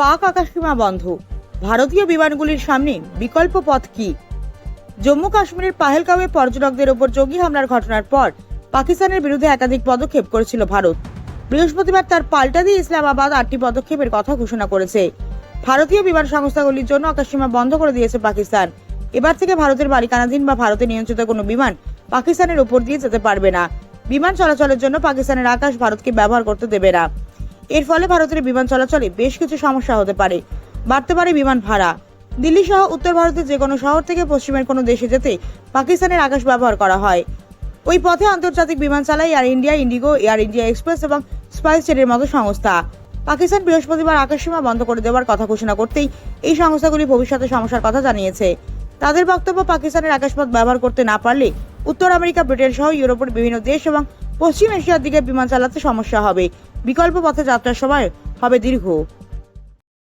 পাক আকাশসীমা বন্ধ। ভারতীয় বিমানগুলির সামনে বিকল্প পথ কি? জম্মু কাশ্মীরের পাহেলগাঁওয়ে পর্যটকদের ওপর জঙ্গি হামলার ঘটনার পর পাকিস্তানের বিরুদ্ধে একাধিক পদক্ষেপ করেছিল ভারত। বৃহস্পতিবার তার পাল্টা দিয়ে ইসলামাবাদ আটটি পদক্ষেপের কথা ঘোষণা করেছে। ভারতীয় বিমান সংস্থাগুলির জন্য আকাশসীমা বন্ধ করে দিয়েছে পাকিস্তান। এবার থেকে ভারতের মালিকানাধীন বা ভারতে নিয়ন্ত্রিত কোনো বিমান পাকিস্তানের উপর দিয়ে যেতে পারবে না। বিমান চলাচলের জন্য পাকিস্তানের আকাশ ভারতকে ব্যবহার করতে দেবে না। এর ফলে ভারতের বিমান চলাচলে বেশ কিছু সমস্যা হতে পারে। বাড়তে পারে বিমান ভাড়া। দিল্লি সহ উত্তর ভারতের যে কোনো শহর থেকে পশ্চিমের কোনো দেশে যেতে পাকিস্তানের আকাশ ব্যবহার করা হয়। ওই পথে আন্তর্জাতিক বিমান চালায় Air India IndiGo Air India Express এবং স্পাইস জেটের মতো সংস্থা। পাকিস্তান বৃহস্পতিবার আকাশসীমা বন্ধ করে দেওয়ার কথা ঘোষণা করতেই এই সংস্থাগুলি ভবিষ্যতে সমস্যার কথা জানিয়েছে। তাদের বক্তব্য পাকিস্তানের আকাশপথ ব্যবহার করতে না পারলে উত্তর আমেরিকা, ব্রিটেন সহ ইউরোপের বিভিন্ন দেশ এবং পশ্চিম এশিয়ার দিকে বিমান চালাতে সমস্যা হবে। বিকল্প পথে যাত্রার সময় হবে দীর্ঘ।